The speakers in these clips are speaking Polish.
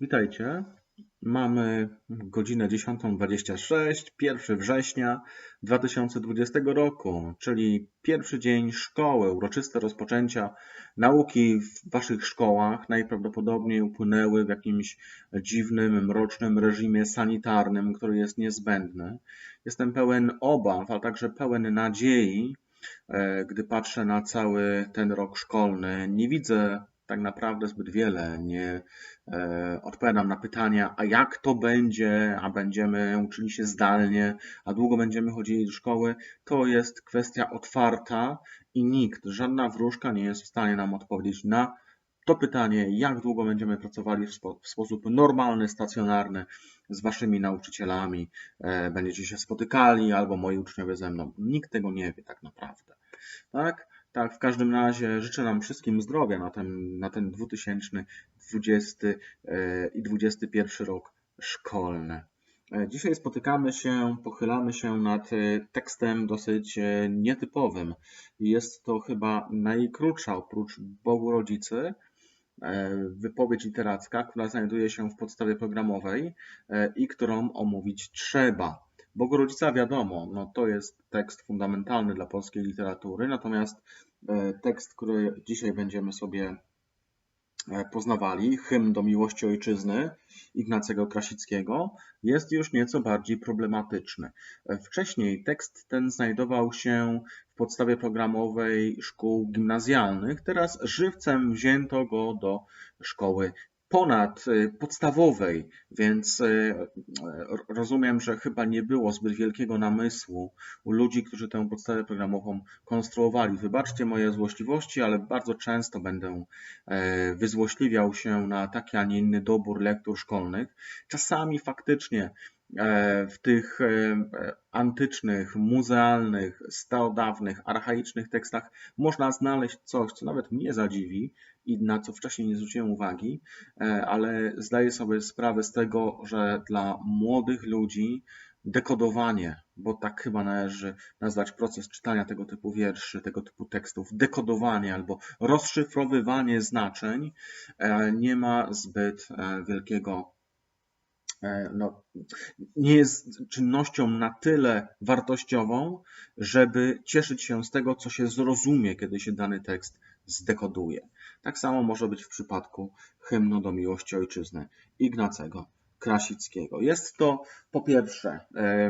Witajcie. Mamy godzinę 10.26, 1 września 2020 roku, czyli pierwszy dzień szkoły, uroczyste rozpoczęcia nauki w Waszych szkołach najprawdopodobniej upłynęły w jakimś dziwnym, mrocznym reżimie sanitarnym, który jest niezbędny. Jestem pełen obaw, ale także pełen nadziei, e, gdy patrzę na cały ten rok szkolny. Nie widzę tak naprawdę zbyt wiele. Nie e, odpowiadam na pytania, a jak to będzie, a będziemy uczyli się zdalnie, a długo będziemy chodzili do szkoły. To jest kwestia otwarta i nikt, żadna wróżka nie jest w stanie nam odpowiedzieć na to pytanie, jak długo będziemy pracowali w, spo, w sposób normalny, stacjonarny z waszymi nauczycielami, e, będziecie się spotykali albo moi uczniowie ze mną. Nikt tego nie wie tak naprawdę. Tak? Tak, w każdym razie życzę nam wszystkim zdrowia na ten, na ten 2020 e, i 2021 rok szkolny. E, dzisiaj spotykamy się, pochylamy się nad e, tekstem dosyć nietypowym. Jest to chyba najkrótsza oprócz Bogu Rodzicy wypowiedź literacka, która znajduje się w podstawie programowej i którą omówić trzeba. Bogorodzica wiadomo, no to jest tekst fundamentalny dla polskiej literatury, natomiast e, tekst, który dzisiaj będziemy sobie e, poznawali, hymn do miłości ojczyzny Ignacego Krasickiego, jest już nieco bardziej problematyczny. E, wcześniej tekst ten znajdował się w podstawie programowej szkół gimnazjalnych, teraz żywcem wzięto go do szkoły ponad y, podstawowej, więc y, rozumiem, że chyba nie było zbyt wielkiego namysłu u ludzi, którzy tę podstawę programową konstruowali. Wybaczcie moje złośliwości, ale bardzo często będę wyzłośliwiał się na taki, a nie inny dobór lektur szkolnych. Czasami faktycznie w tych e, antycznych, muzealnych, starodawnych, archaicznych tekstach można znaleźć coś, co nawet mnie zadziwi, i na co wcześniej nie zwróciłem uwagi, e, ale zdaję sobie sprawę z tego, że dla młodych ludzi dekodowanie, bo tak chyba należy nazwać proces czytania tego typu wierszy, tego typu tekstów, dekodowanie albo rozszyfrowywanie znaczeń e, nie ma zbyt e, wielkiego no, nie jest czynnością na tyle wartościową, żeby cieszyć się z tego, co się zrozumie, kiedy się dany tekst zdekoduje. Tak samo może być w przypadku hymnu do miłości ojczyzny Ignacego Krasickiego. Jest to po pierwsze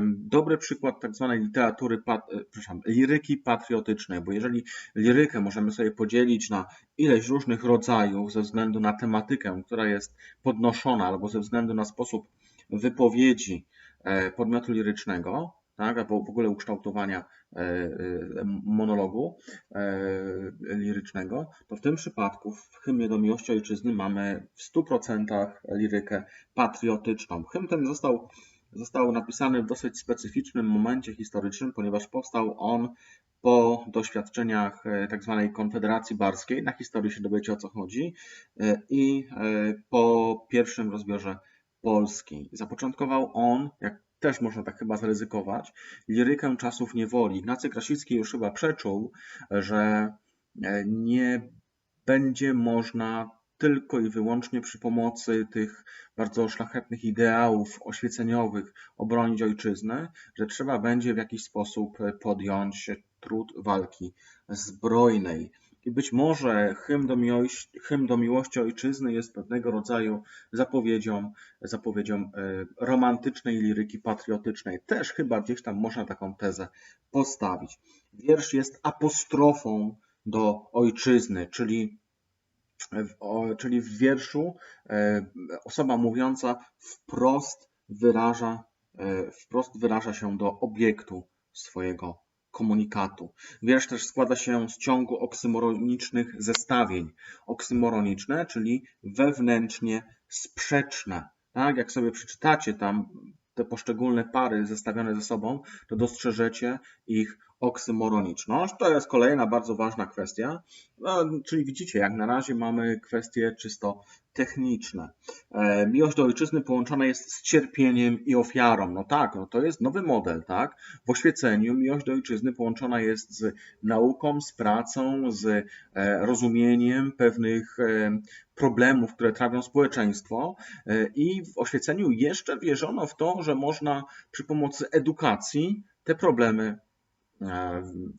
dobry przykład tak zwanej literatury, e, przepraszam, liryki patriotycznej, bo jeżeli lirykę możemy sobie podzielić na ileś różnych rodzajów ze względu na tematykę, która jest podnoszona, albo ze względu na sposób wypowiedzi e, podmiotu lirycznego, tak, albo w ogóle ukształtowania e, e, monologu lirycznego, to w tym przypadku w hymnie do miłości ojczyzny mamy w 100% lirykę patriotyczną. Hymn ten został, został napisany w dosyć specyficznym momencie historycznym, ponieważ powstał on po doświadczeniach tzw. Tak Konfederacji Barskiej, na historii się dowiecie o co chodzi, i po pierwszym rozbiorze Polski. Zapoczątkował on, jak też można tak chyba zaryzykować, lirykę czasów niewoli. Ignacy Krasicki już chyba przeczuł, że e, nie będzie można tylko i wyłącznie przy pomocy tych bardzo szlachetnych ideałów oświeceniowych obronić ojczyznę, że trzeba będzie w jakiś sposób podjąć trud walki zbrojnej. I być może hymn do, miłości, hymn do miłości ojczyzny jest pewnego rodzaju zapowiedzią, zapowiedzią e, romantycznej liryki patriotycznej. Też chyba gdzieś tam można taką tezę postawić. Wiersz jest apostrofą do ojczyzny, czyli w, czyli w wierszu e, osoba mówiąca wprost wyraża, e, wprost wyraża się do obiektu swojego komunikatu. Wiersz też składa się z ciągu oksymoronicznych zestawień. Oksymoroniczne, czyli wewnętrznie sprzeczne. Tak, jak sobie przeczytacie tam te poszczególne pary zestawione ze sobą, to dostrzeżecie ich oksymoroniczność. To jest kolejna bardzo ważna kwestia. No, czyli widzicie, jak na razie mamy kwestie czysto techniczne. E, miłość do ojczyzny połączona jest z cierpieniem i ofiarą. No tak, no to jest nowy model, tak? W oświeceniu miłość do ojczyzny połączona jest z nauką, z pracą, z e, rozumieniem pewnych e, problemów, które trawią społeczeństwo i w oświeceniu jeszcze wierzono w to, że można przy pomocy edukacji te problemy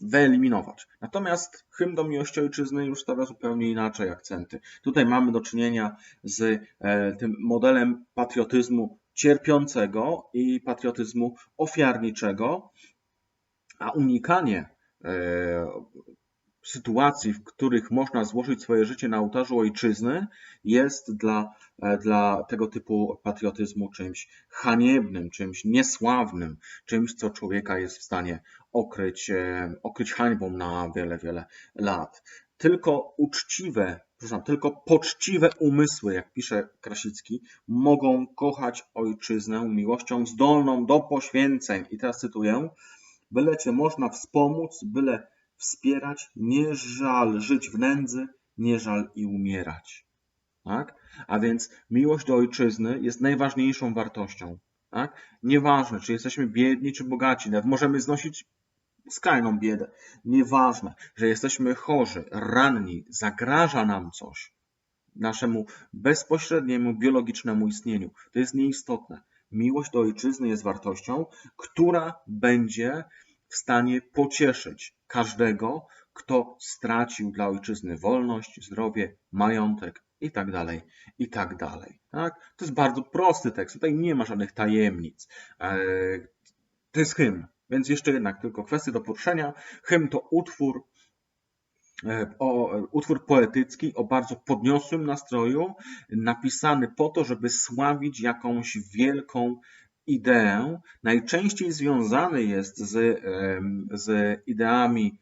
wyeliminować. Natomiast hymn do miłości ojczyzny już stawia zupełnie inaczej akcenty. Tutaj mamy do czynienia z e, tym modelem patriotyzmu cierpiącego i patriotyzmu ofiarniczego, a unikanie e, sytuacji, w których można złożyć swoje życie na ołtarzu ojczyzny, jest dla, e, dla tego typu patriotyzmu czymś haniebnym, czymś niesławnym, czymś, co człowieka jest w stanie okryć, e, okryć hańbą na wiele, wiele lat. Tylko uczciwe, przepraszam, tylko poczciwe umysły, jak pisze Krasicki, mogą kochać ojczyznę miłością zdolną do poświęceń. I teraz cytuję, byle cię można wspomóc, byle wspierać, nie żal żyć w nędzy, nie żal i umierać. Tak? A więc miłość do ojczyzny jest najważniejszą wartością. Tak? Nieważne, czy jesteśmy biedni, czy bogaci, nawet możemy znosić skrajną biedę. Nieważne, że jesteśmy chorzy, ranni, zagraża nam coś, naszemu bezpośredniemu biologicznemu istnieniu. To jest nieistotne. Miłość do ojczyzny jest wartością, która będzie w stanie pocieszyć każdego, kto stracił dla ojczyzny wolność, zdrowie, majątek i tak dalej, i tak dalej. Tak? To jest bardzo prosty tekst, tutaj nie ma żadnych tajemnic. E, to jest hymn, więc jeszcze jednak tylko kwestie do poruszenia. Hymn to utwór, e, o, utwór poetycki o bardzo podniosłym nastroju, napisany po to, żeby sławić jakąś wielką ideę najczęściej związany jest z, z ideami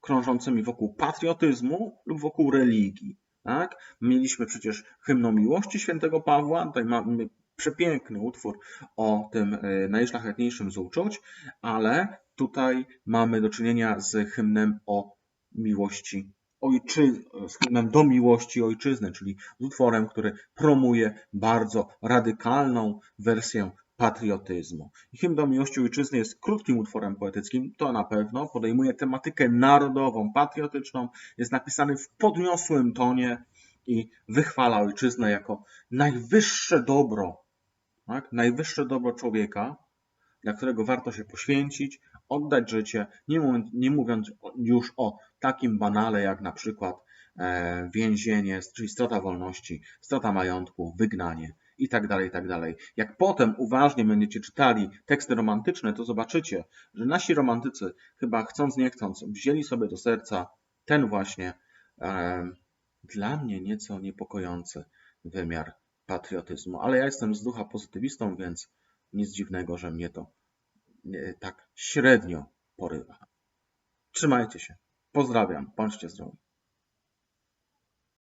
krążącymi wokół patriotyzmu lub wokół religii. Tak? Mieliśmy przecież hymną miłości świętego Pawła, tutaj mamy przepiękny utwór o tym e, najszlachetniejszym z uczuć, ale tutaj mamy do czynienia z hymnem o miłości ojczyzny, z hymnem do miłości ojczyzny, czyli z utworem, który promuje bardzo radykalną wersję patriotyzmu. Hymn do miłości ojczyzny jest krótkim utworem poetyckim, to na pewno. Podejmuje tematykę narodową, patriotyczną, jest napisany w podniosłym tonie i wychwala ojczyznę jako najwyższe dobro, tak? najwyższe dobro człowieka, dla którego warto się poświęcić, oddać życie, nie mówiąc, nie mówiąc już o takim banale jak na przykład e, więzienie, czyli strata wolności, strata majątku, wygnanie i tak dalej, i tak dalej. Jak potem uważnie będziecie czytali teksty romantyczne, to zobaczycie, że nasi romantycy chyba chcąc nie chcąc wzięli sobie do serca ten właśnie e, dla mnie nieco niepokojący wymiar patriotyzmu. Ale ja jestem z ducha pozytywistą, więc nic dziwnego, że mnie to e, tak średnio porywa. Trzymajcie się. Pozdrawiam. Bądźcie zdrowi.